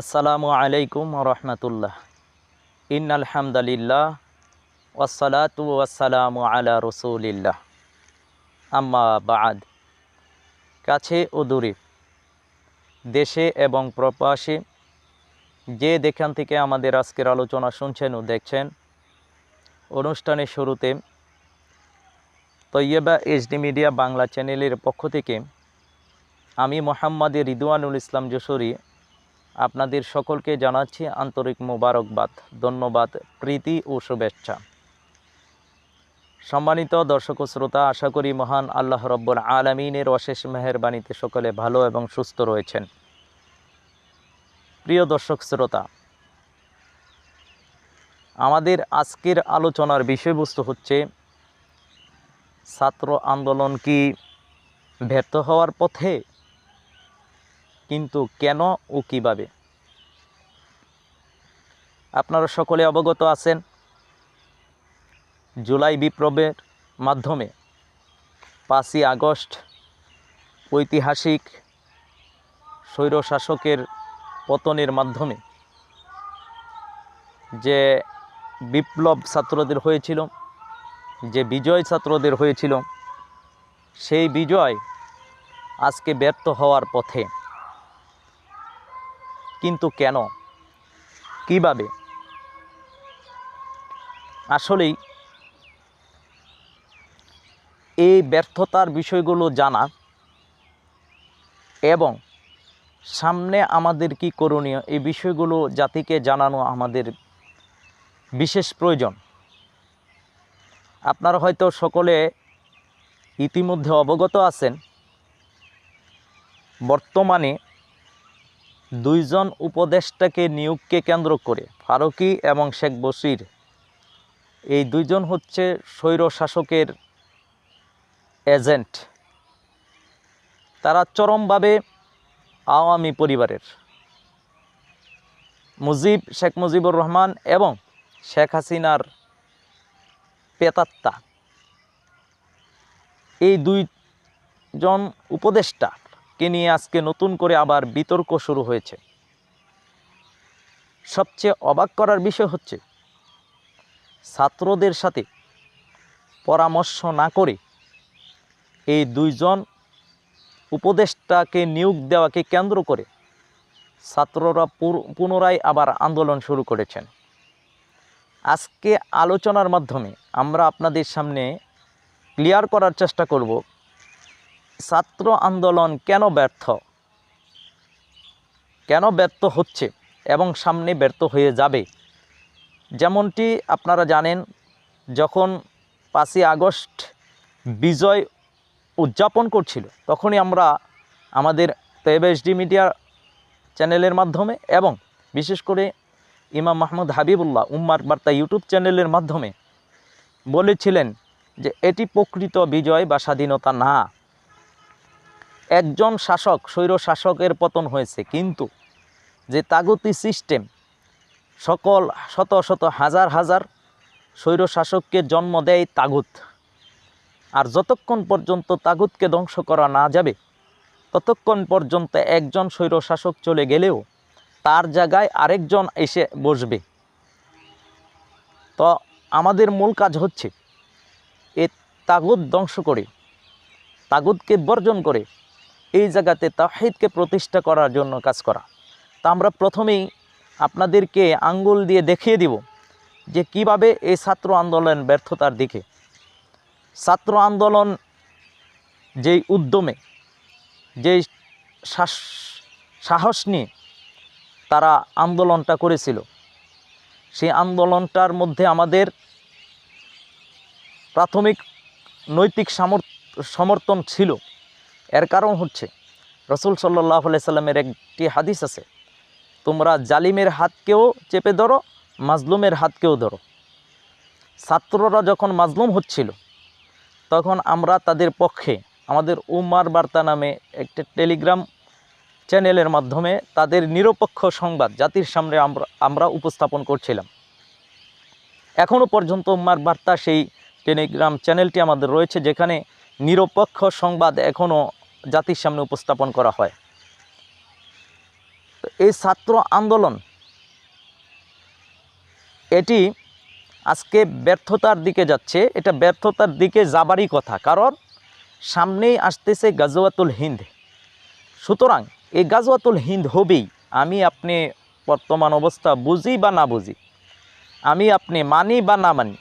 আসসালামু আলাইকুম রহমতুল্লাহ। ইন আলহামদুলিল্লাহ ওয়াসালাতু ওয়াসালামু আলা রসুলিল্লাহ। আম্মা কাছে ও দূরে, দেশে এবং প্রবাসে, যে দেখান থেকে আমাদের আজকের আলোচনা শুনছেন ও দেখছেন, অনুষ্ঠানের শুরুতে তৈয়বা এইচডি মিডিয়া বাংলা চ্যানেলের পক্ষ থেকে আমি মোহাম্মদ রিদওয়ানুল ইসলাম যশোরী আপনাদের সকলকে জানাচ্ছি আন্তরিক মোবারকবাদ, ধন্যবাদ, প্রীতি ও শুভেচ্ছা। সম্মানিত দর্শক শ্রোতা, আশা করি মহান আল্লাহ রব্বুল আলমিনের অশেষ মেহরবানিতে সকলে ভালো এবং সুস্থ রয়েছেন। প্রিয় দর্শক, শ্রোতা, আমাদের আজকের আলোচনার বিষয়বস্তু হচ্ছে, ছাত্র আন্দোলন কি ব্যর্থ হওয়ার পথে কিন্তু কেন ও কীভাবে? আপনারা সকলে অবগত আছেন জুলাই বিপ্লবের মাধ্যমে পাঁচই আগস্ট ঐতিহাসিক স্বৈরশাসকের পতনের মাধ্যমে যে বিপ্লব ছাত্রদের হয়েছিল, যে বিজয় ছাত্রদের হয়েছিল, সেই বিজয় আজকে ব্যর্থ হওয়ার পথে। কিন্তু কেন? কীভাবে? আসলেই এই ব্যর্থতার বিষয়গুলো জানা এবং সামনে আমাদের কি করণীয়, এই বিষয়গুলো জাতিকে জানানো আমাদের বিশেষ প্রয়োজন। আপনারা হয়তো সকলে ইতিমধ্যে অবগত আছেন, বর্তমানে দুইজন উপদেষ্টাকে নিয়োগকে কেন্দ্র করে, ফারুকি এবং শেখ বসির এই দুইজন হচ্ছে স্বৈর শাসকের এজেন্ট। তারা চরমভাবে আওয়ামী পরিবারের। মুজিব, শেখ মুজিবুর রহমান এবং শেখ হাসিনার পেতাত্তা। এই দুইজন উপদেষ্টা কে নিয়ে, আজকে নতুন করে আবার বিতর্ক শুরু হয়েছে। সবচেয়ে অবাক করার বিষয় হচ্ছে, ছাত্রদের সাথে পরামর্শ না করে এই দুইজন উপদেষ্টাকে নিয়োগ দেওয়াকে কেন্দ্র করে ছাত্ররা পুনরায় আবার আন্দোলন শুরু করেছেন। আজকে আলোচনার মাধ্যমে আমরা আপনাদের সামনে ক্লিয়ার করার চেষ্টা করব ছাত্র আন্দোলন কেন ব্যর্থ? কেন ব্যর্থ হচ্ছে এবং সামনে ব্যর্থ হয়ে যাবে? যেমনটি আপনারা জানেন, যখন পাঁচই আগস্ট বিজয় উদযাপন করছিল, তখনই আমরা আমাদের তেবেশডি মিডিয়া চ্যানেলের মাধ্যমে এবং বিশেষ করে ইমাম মাহমুদ হাবিবুল্লাহ উম্মার বার্তা ইউটিউব চ্যানেলের মাধ্যমে বলেছিলেন যে, এটি প্রকৃত বিজয় বা স্বাধীনতা না। একজন শাসক, স্বৈর শাসকের পতন হয়েছে। কিন্তু যে তাগুতি সিস্টেম সকল শত শত হাজার হাজার স্বৈর শাসককে জন্ম দেয় তাগুত। আর যতক্ষণ পর্যন্ত তাগুতকে ধ্বংস করা না যাবে, ততক্ষণ পর্যন্ত একজন স্বৈর শাসক চলে গেলেও তার জায়গায় আরেকজন এসে বসবে। তো আমাদের মূল কাজ হচ্ছে, এ তাগুত ধ্বংস করে, তাগুতকে বর্জন করে এই জায়গাতে তাহিদকে প্রতিষ্ঠা করার জন্য কাজ করা। তা আমরা প্রথমেই আপনাদেরকে আঙ্গুল দিয়ে দেখিয়ে দিব যে কীভাবে এই ছাত্র আন্দোলন ব্যর্থতার দিকে। ছাত্র আন্দোলন যেই উদ্যমে, যেই সাহস নিয়ে তারা আন্দোলনটা করেছিল, সেই আন্দোলনটার মধ্যে আমাদের প্রাথমিক নৈতিক সমর্থন ছিল। এর কারণ হচ্ছে, রসুল সাল্লাহ সাল্লামের একটি হাদিস আছে, তোমরা জালিমের হাতকেও চেপে ধরো, মাজলুমের হাতকেও ধরো। ছাত্ররা যখন মাজলুম হচ্ছিল, তখন আমরা তাদের পক্ষে, আমাদের উমার বার্তা নামে একটা টেলিগ্রাম চ্যানেলের মাধ্যমে তাদের নিরপেক্ষ সংবাদ, জাতির সামনে আমরা আমরা উপস্থাপন করছিলাম। এখনও পর্যন্ত উম্মার বার্তা সেই টেলিগ্রাম চ্যানেলটি আমাদের রয়েছে, যেখানে নিরপেক্ষ সংবাদ এখনও জাতির সামনে উপস্থাপন করা হয়। এই ছাত্র আন্দোলন, এটি আজকে ব্যর্থতার দিকে যাচ্ছে। এটা ব্যর্থতার দিকে যাবারই কথা, কারণ সামনেই আসতেছে গাজওয়াতুল হিন্দ। সুতরাং এই গাজওয়াতুল হিন্দ হবেই। আমি আপনি বর্তমান অবস্থা বুঝি বা না বুঝি, আমি আপনি মানি বা না মানি,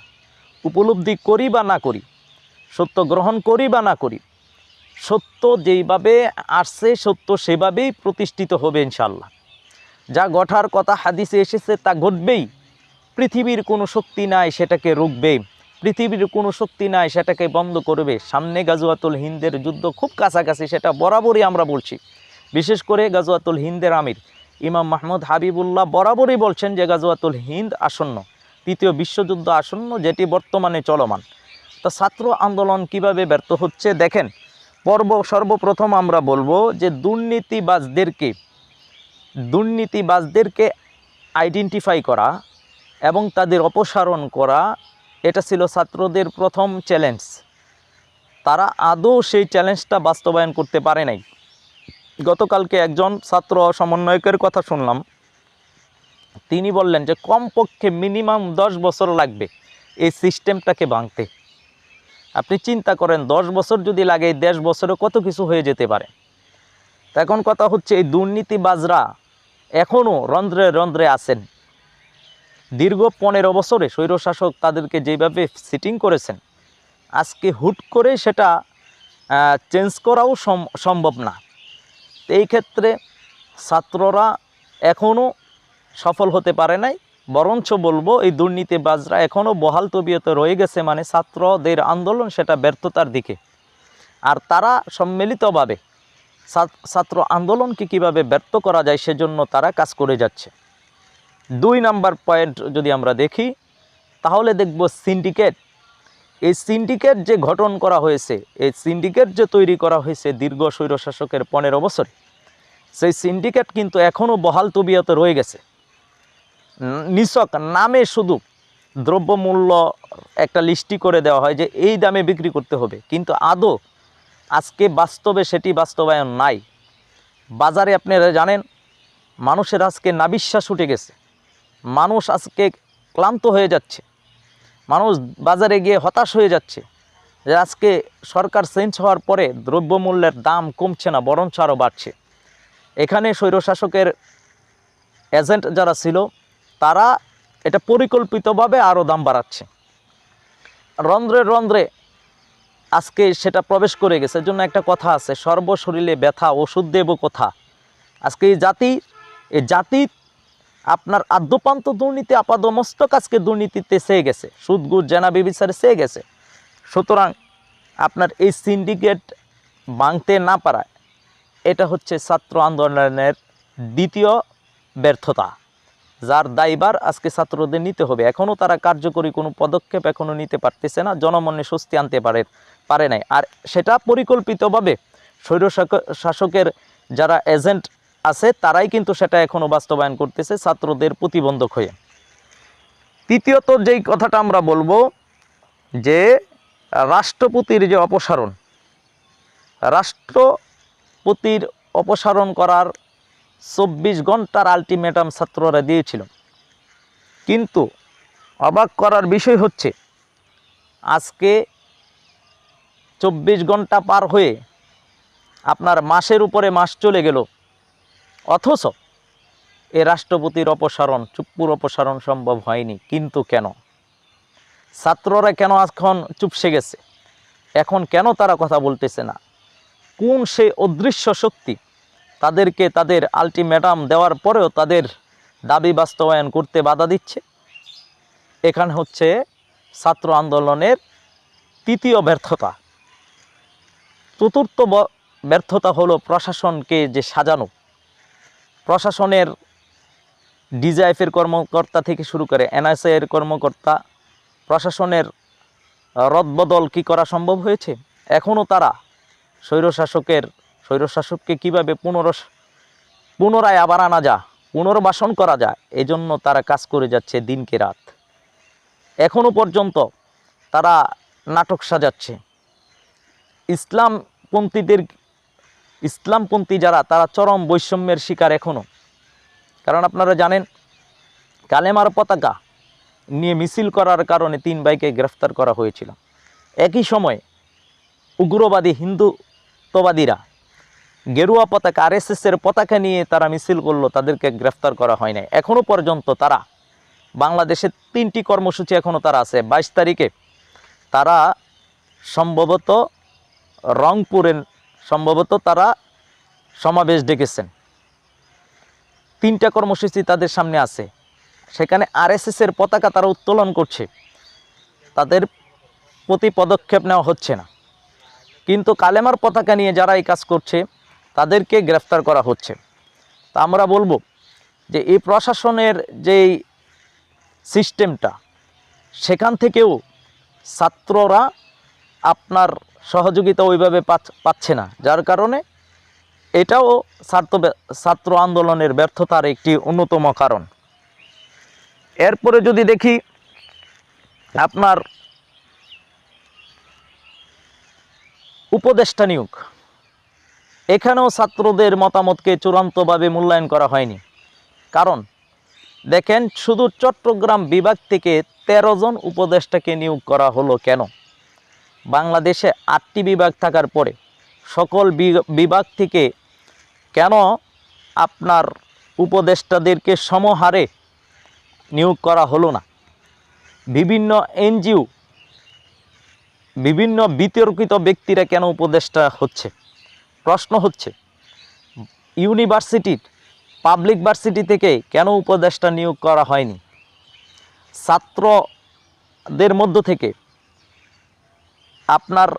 উপলব্ধি করি বা না করি, সত্য গ্রহণ করি বা না করি সত্য যেইভাবে আসছে, সত্য সেভাবেই প্রতিষ্ঠিত হবে ইনশাল্লাহ যা গঠার কথা হাদিসে এসেছে, তা ঘটবেই। পৃথিবীর কোনো শক্তি নাই, সেটাকে রুখবে। পৃথিবীর কোনো শক্তি নাই, সেটাকে বন্ধ করবে। সামনে গাজুয়াতুল হিন্দের যুদ্ধ খুব কাছাকাছি, সেটা বরাবরই আমরা বলছি। বিশেষ করে গাজুয়াতুল হিন্দের আমির ইমাম মাহমুদ হাবিবুল্লাহ বরাবরই বলছেন যে গাজুয়াতুল হিন্দ আসন্ন, তৃতীয় বিশ্বযুদ্ধ আসন্ন, যেটি বর্তমানে চলমান। তা ছাত্র আন্দোলন কীভাবে ব্যর্থ হচ্ছে, দেখেন পর্ব, সর্বপ্রথম আমরা বলব যে দুর্নীতিবাজদেরকে দুর্নীতিবাজদেরকে আইডেন্টিফাই করা এবং তাদের অপসারণ করা, এটা ছিল ছাত্রদের প্রথম চ্যালেঞ্জ তারা আদৌ সেই চ্যালেঞ্জটা বাস্তবায়ন করতে পারে নাই। গতকালকে একজন ছাত্র সমন্বয়কের কথা শুনলাম। তিনি বললেন যে, কমপক্ষে মিনিমাম দশ বছর লাগবে এই সিস্টেমটাকে ভাঙতে। আপনি চিন্তা করেন, দশ বছর যদি লাগে, এই দেড় বছরে কত কিছু হয়ে যেতে পারে? তা এখন কথা হচ্ছে, এই দুর্নীতিবাজরা এখনও রন্ধ্রে রন্ধ্রে আছেন। দীর্ঘ পনেরো বছরে স্বৈরশাসক তাদেরকে যেভাবে সিটিং করেছেন, আজকে হুট করে সেটা চেঞ্জ করাও সম- সম্ভব না। এই ক্ষেত্রে ছাত্ররা এখনও সফল হতে পারে নাই বরঞ্চ বলব, এই দুর্নীতিবাজরা এখনও বহাল তবিয়তে রয়ে গেছে মানে ছাত্রদের আন্দোলন সেটা ব্যর্থতার দিকে। আর তারা সম্মিলিতভাবে ছাত- ছাত্র আন্দোলনকে কীভাবে ব্যর্থ করা যায় সেজন্য তারা কাজ করে যাচ্ছে। দুই নাম্বার পয়েন্ট যদি আমরা দেখি, তাহলে দেখব সিন্ডিকেট। এই সিন্ডিকেট যে গঠন করা হয়েছে, এই সিন্ডিকেট যে তৈরি করা হয়েছে দীর্ঘ স্বৈরশাসকের পনেরো বছরে, সেই সিন্ডিকেট কিন্তু এখনও বহাল তবিয়তে রয়ে গেছে। ন- নিছক নামে শুধু দ্রব্যমূল্য একটা লিস্টি করে দেওয়া হয় যে এই দামে বিক্রি করতে হবে। কিন্তু আদৌ আজকে বাস্তবে সেটি বাস্তবায়ন নাই। বাজারে আপনারা জানেন, মানুষের আজকে নাবিশ্বাস উঠে গেছে। মানুষ আজকে ক্লান্ত হয়ে যাচ্ছে। মানুষ বাজারে গিয়ে হতাশ হয়ে যাচ্ছে যে আজকে সরকার চেঞ্জ হওয়ার পরে দ্রব্যমূল্যের দাম কমছে না, বরঞ্চ আরও বাড়ছে। এখানে স্বৈরশাসকের এজেন্ট যারা ছিল তারা এটা পরিকল্পিতভাবে আরও দাম বাড়াচ্ছে। রন্ধ্রে রন্ধ্রে আজকে সেটা প্রবেশ করে গেছে। জন্য একটা কথা আছে, সর্বশরীরে ব্যথা, ওষুধ দেব কথা? আজকে এই জাতি এই জাতি আপনার আদ্যপান্ত দুর্নীতি, আপাদমস্তক আজকে দুর্নীতিতে চেয়ে গেছে। সুদ গুড় জেনা বিবিচারে চেয়ে গেছে। সুতরাং আপনার এই সিন্ডিকেট ভাঙতে না পারায় এটা হচ্ছে ছাত্র আন্দোলনের দ্বিতীয় ব্যর্থতা। যার দায়ভার আজকে ছাত্রদের নিতে হবে। এখনও তারা কার্যকরী কোনো পদক্ষেপ এখনও নিতে পারতেছে না, জনমনে স্বস্তি আনতে পারে পারে নাই। আর সেটা পরিকল্পিতভাবে স্বৈর শাসকের যারা এজেন্ট আছে, তারাই কিন্তু সেটা এখনও বাস্তবায়ন করতেছে ছাত্রদের প্রতিবন্ধক হয়ে। তৃতীয়ত যেই কথাটা আমরা বলব যে, রাষ্ট্রপতির যে অপসারণ রাষ্ট্রপতির অপসারণ করার চব্বিশ ঘণ্টার আলটিমেটাম ছাত্ররা দিয়েছিল। কিন্তু অবাক করার বিষয় হচ্ছে, আজকে চব্বিশ ঘণ্টা পার হয়ে আপনার মাসের উপরে মাস চলে গেল। অথচ এ রাষ্ট্রপতির অপসারণ, চুপ্পুর অপসারণ সম্ভব হয়নি। কিন্তু কেন? ছাত্ররা কেন এখন চুপসে গেছে? এখন কেন তারা কথা বলতেছে না? কোন সেই অদৃশ্য শক্তি তাদেরকে তাদের আলটিমেটাম দেওয়ার পরেও তাদের দাবি বাস্তবায়ন করতে বাধা দিচ্ছে। এখানে হচ্ছে ছাত্র আন্দোলনের তৃতীয় ব্যর্থতা। চতুর্থ ব্যর্থতা হলো প্রশাসনকে যে সাজানো। প্রশাসনের ডিজাইফের কর্মকর্তা থেকে শুরু করে এর কর্মকর্তা, প্রশাসনের রদবদল কি করা সম্ভব হয়েছে? এখনও তারা স্বৈরশাসকের স্বৈরশাসককে কীভাবে পুনর পুনরায় আবার আনা যা পুনর্বাসন করা যায় এই জন্য তারা কাজ করে যাচ্ছে দিনকে রাত। এখনও পর্যন্ত তারা নাটক সাজাচ্ছে। ইসলামপন্থীদের, ইসলামপন্থী যারা, তারা চরম বৈষম্যের শিকার এখনও কারণ আপনারা জানেন, কালেমার পতাকা নিয়ে মিছিল করার কারণে তিন ভাইকে গ্রেফতার করা হয়েছিল। একই সময়ে উগ্রবাদী হিন্দুত্ববাদীরা গেরুয়া পতাকা আর আরএসএসের পতাকা নিয়ে তারা মিছিল করল, তাদেরকে গ্রেফতার করা হয় নাই। এখনও পর্যন্ত তারা বাংলাদেশের তিনটি কর্মসূচি এখনও তারা আছে। বাইশ তারিখে তারা সম্ভবত রংপুরের, সম্ভবত তারা সমাবেশ ডেকেছেন। তিনটা কর্মসূচি তাদের সামনে আছে। সেখানে আরএসএসের পতাকা তারা উত্তোলন করছে। তাদের প্রতি পদক্ষেপ নেওয়া হচ্ছে না। কিন্তু কালেমার পতাকা নিয়ে যারা এই কাজ করছে তাদেরকে গ্রেফতার করা হচ্ছে। তা আমরা বলব যে এই প্রশাসনের যেই সিস্টেমটা, সেখান থেকেও ছাত্ররা আপনার সহযোগিতা ওইভাবে পাচ্ছে না। যার কারণে এটাও ছাত্র ছাত্র আন্দোলনের ব্যর্থতার একটি অন্যতম কারণ। এরপরে যদি দেখি আপনার উপদেষ্টা নিয়োগ। এখানেও ছাত্রদের মতামতকে চূড়ান্তভাবে মূল্যায়ন করা হয়নি। কারণ, দেখেন শুধু চট্টগ্রাম বিভাগ থেকে ১৩ জন উপদেষ্টাকে নিয়োগ করা হলো কেন? বাংলাদেশে আটটি বিভাগ থাকার পরে সকল বিভাগ থেকে কেন আপনার উপদেষ্টাদেরকে সমহারে নিয়োগ করা হলো না? বিভিন্ন এনজিও, বিভিন্ন বিতর্কিত ব্যক্তিরা কেন উপদেষ্টা হচ্ছে? প্রশ্ন হচ্ছে, ইউনিভার্সিটির পাবলিক ভার্সিটি থেকে কেন উপদেষ্টা নিয়োগ করা হয়নি? ছাত্রদের মধ্য থেকে আপনার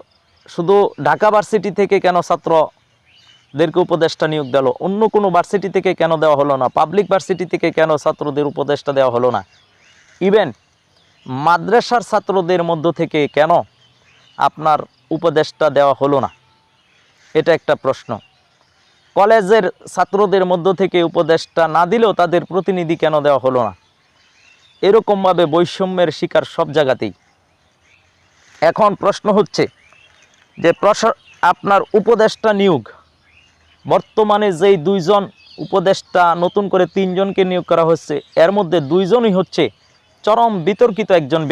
শুধু ঢাকা ভার্সিটি থেকে কেন ছাত্রদেরকে উপদেষ্টা নিয়োগ দিল? অন্য কোনো ভার্সিটি থেকে কেন দেওয়া হলো না? পাবলিক ভার্সিটি থেকে কেন ছাত্রদের উপদেষ্টা দেওয়া হলো না? ইভেন মাদ্রাসার ছাত্রদের মধ্য থেকে কেন আপনার উপদেষ্টা দেওয়া হলো না? এটা একটা প্রশ্ন। কলেজের ছাত্রদের মধ্য থেকে উপদেষ্টা না দিলেও তাদের প্রতিনিধি কেন দেওয়া হলো না? এরকমভাবে বৈষম্যের শিকার সব জায়গাতেই। এখন প্রশ্ন হচ্ছে যে আপনার উপদেষ্টা নিয়োগ, বর্তমানে যেই দুইজন উপদেষ্টা নতুন করে তিনজনকে নিয়োগ করা হচ্ছে, এর মধ্যে দুইজনই হচ্ছে চরম বিতর্কিত একজন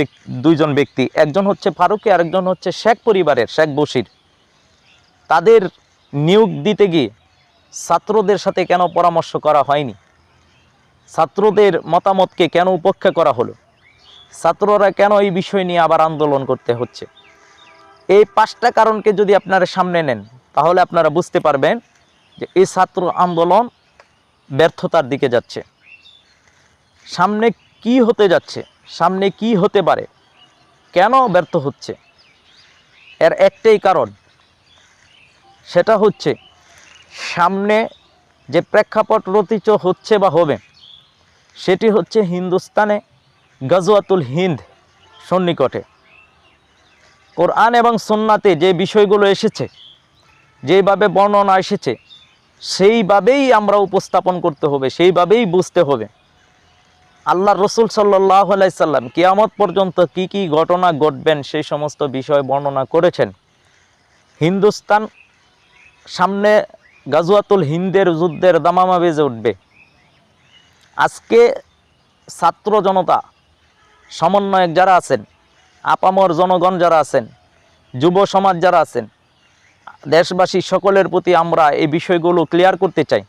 দুইজন ব্যক্তি। একজন হচ্ছে ফারুকি, আরেকজন হচ্ছে শেখ পরিবারের, শেখ বশির। তাদের নিয়োগ দিতে গিয়ে ছাত্রদের সাথে কেন পরামর্শ করা হয়নি? ছাত্রদের মতামতকে কেন উপেক্ষা করা হলো? ছাত্ররা কেন এই বিষয় নিয়ে আবার আন্দোলন করতে হচ্ছে? এই পাঁচটা কারণকে যদি আপনারা সামনে নেন, তাহলে আপনারা বুঝতে পারবেন যে এই ছাত্র আন্দোলন ব্যর্থতার দিকে যাচ্ছে। সামনে কি হতে যাচ্ছে, সামনে কি হতে পারে, কেন ব্যর্থ হচ্ছে? এর একটাই কারণ সেটা হচ্ছে সামনে যে প্রেক্ষাপট রচিত হচ্ছে বা হবে, সেটি হচ্ছে হিন্দুস্তানে গজওয়াতুল হিন্দ সন্নিকটে। কোরআন এবং সন্নাতে যে বিষয়গুলো এসেছে, যেভাবে বর্ণনা এসেছে, সেইভাবেই আমরা উপস্থাপন করতে হবে, সেইভাবেই বুঝতে হবে। আল্লাহ রসুল সাল্লাহ সাল্লাম কিয়ামত পর্যন্ত কি কি ঘটনা ঘটবেন, সেই সমস্ত বিষয় বর্ণনা করেছেন। হিন্দুস্তান সামনে গাজুয়াতুল হিন্দের যুদ্ধের দামামা বেজে উঠবে। আজকে ছাত্র জনতা, সমন্বয়ক যারা আছেন, আপামর জনগণ যারা আছেন, যুব সমাজ যারা আছেন, দেশবাসী সকলের প্রতি আমরা এই বিষয়গুলো ক্লিয়ার করতে চাই।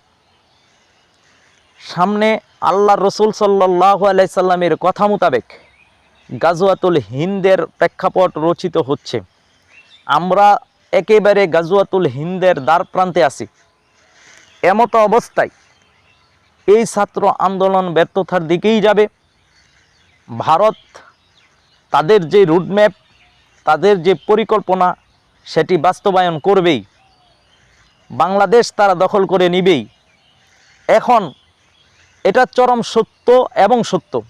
সামনে আল্লাহ রসুল সাল্লাহ আলাইসাল্লামের কথা মোতাবেক গাজুয়াতুল হিন্দের প্রেক্ষাপট রচিত হচ্ছে। আমরা একেবারে গাজুয়াতুল হিন্দের দ্বার প্রান্তে আছি। এমতো অবস্থায় এই ছাত্র আন্দোলন ব্যর্থতার দিকেই যাবে। ভারত তাদের যে রুটম্যাপ, তাদের যে পরিকল্পনা, সেটি বাস্তবায়ন করবেই। বাংলাদেশ তারা দখল করে নিবেই। এখন এটা চরম সত্য এবং সত্য।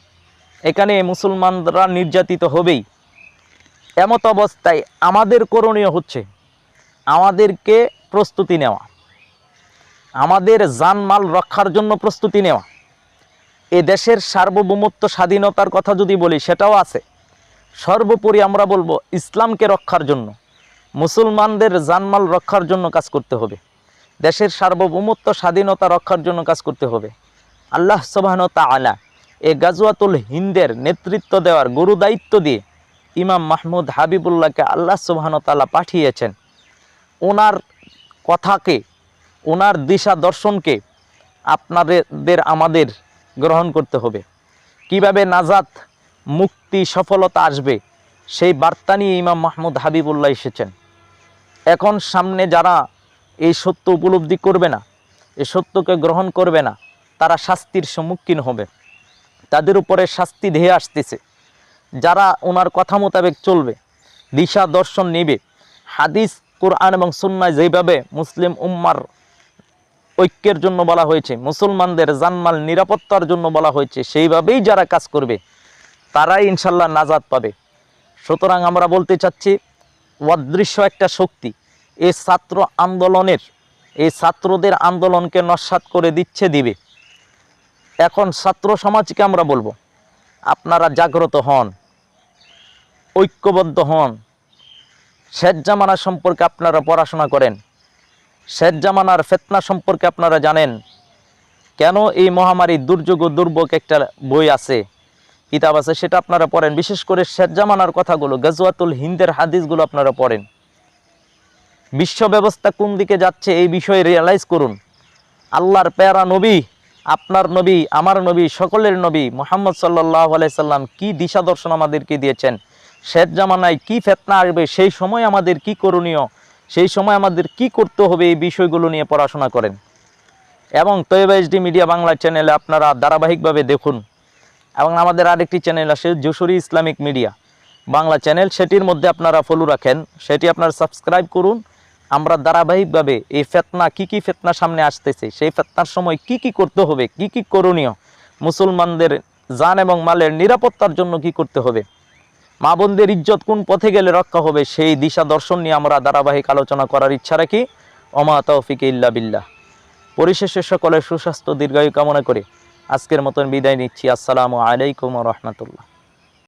এখানে মুসলমানরা নির্যাতিত হবেই। এমত অবস্থায় আমাদের করণীয় হচ্ছে আমাদেরকে প্রস্তুতি নেওয়া। আমাদের জানমাল রক্ষার জন্য প্রস্তুতি নেওয়া। এ দেশের সার্বভৌমত্ব স্বাধীনতার কথা যদি বলি, সেটাও আছে। সর্বোপরি আমরা বলব, ইসলামকে রক্ষার জন্য, মুসলমানদের জানমাল রক্ষার জন্য কাজ করতে হবে। দেশের সার্বভৌমত্ব স্বাধীনতা রক্ষার জন্য কাজ করতে হবে। আল্লাহ সবাহন তালা এ গাজওয়াতুল হিন্দের নেতৃত্ব দেওয়ার গুরু দায়িত্ব দিয়ে ইমাম মাহমুদ হাবিবুল্লাহকে আল্লাহ সুবাহন তালা পাঠিয়েছেন। ওনার কথাকে, ওনার দিশা দর্শনকে আপনাদের, আমাদের গ্রহণ করতে হবে। কীভাবে নাজাত মুক্তি, সফলতা আসবে, সেই বার্তা নিয়ে ইমাম মাহমুদ হাবিবুল্লাহ এসেছেন। এখন সামনে যারা এই সত্য উপলব্ধি করবে না, এই সত্যকে গ্রহণ করবে না, তারা শাস্তির সম্মুখীন হবে। তাদের উপরে শাস্তি ধেয়ে আসতেছে। যারা ওনার কথা মোতাবেক চলবে, দিশা দর্শন নেবে, হাদিস কোরআন এবং সুন্নায় যেভাবে মুসলিম উম্মার ঐক্যের জন্য বলা হয়েছে, মুসলমানদের জানমাল নিরাপত্তার জন্য বলা হয়েছে, সেইভাবেই যারা কাজ করবে, তারাই ইনশাল্লাহ নাজাদ পাবে। সুতরাং আমরা বলতে চাচ্ছি, অদৃশ্য একটা শক্তি এই ছাত্র আন্দোলনের এই ছাত্রদের আন্দোলনকে নস্বাত করে দিচ্ছে, দিবে। এখন ছাত্র সমাজকে আমরা বলব, আপনারা জাগ্রত হন, ঐক্যবদ্ধ হন শেষ জামানা সম্পর্কে আপনারা পড়াশোনা করেন। শেষ জামানার ফেতনা সম্পর্কে আপনারা জানেন। কেন এই মহামারী দুর্যোগ ও দুর্ভোগ একটা বই আছে, কিতাব আছে, সেটা আপনারা পড়েন। বিশেষ করে শেষ জামানার কথাগুলো, গজওয়াতুল হিন্দের হাদিসগুলো আপনারা পড়েন। বিশ্ব ব্যবস্থা কোন দিকে যাচ্ছে এই বিষয়ে রিয়েলাইজ করুন। আল্লাহর প্যারা নবী, আপনার নবী, আমার নবী, সকলের নবী মোহাম্মদ সাল্লাহ আলাইসাল্লাম কি দিশা দর্শন আমাদেরকে দিয়েছেন? শেষ জামানায় কি ফেতনা আসবে? সেই সময় আমাদের কি করণীয়? সেই সময় আমাদের কি করতে হবে? এই বিষয়গুলো নিয়ে পড়াশোনা করেন। এবং তৈবা এইচডি মিডিয়া বাংলা চ্যানেলে আপনারা ধারাবাহিকভাবে দেখুন। এবং আমাদের আরেকটি চ্যানেল আছে, Jashori Islamic media. Bangla channel সেটির মধ্যে আপনারা ফলো রাখেন। সেটি আপনারা সাবস্ক্রাইব করুন। আমরা ধারাবাহিকভাবে এই ফেতনা, কি কি ফেতনা সামনে আসতেছে? সেই ফেতনার সময় কি কি করতে হবে? কি কি করণীয়? মুসলমানদের জান এবং মালের নিরাপত্তার জন্য কি করতে হবে? মা বোনদের ইজ্জত কোন পথে গেলে রক্ষা হবে, সেই দিশা দর্শন নিয়ে আমরা ধারাবাহিক আলোচনা করার ইচ্ছা রাখি। অমা তৌফিক ইল্লা বিল্লাহ। পরিশেষে সকলের সুস্বাস্থ্য, দীর্ঘায়ু কামনা করে। আজকের মতন বিদায় নিচ্ছি। আসসালামু আলাইকুম রহমতুল্লাহ।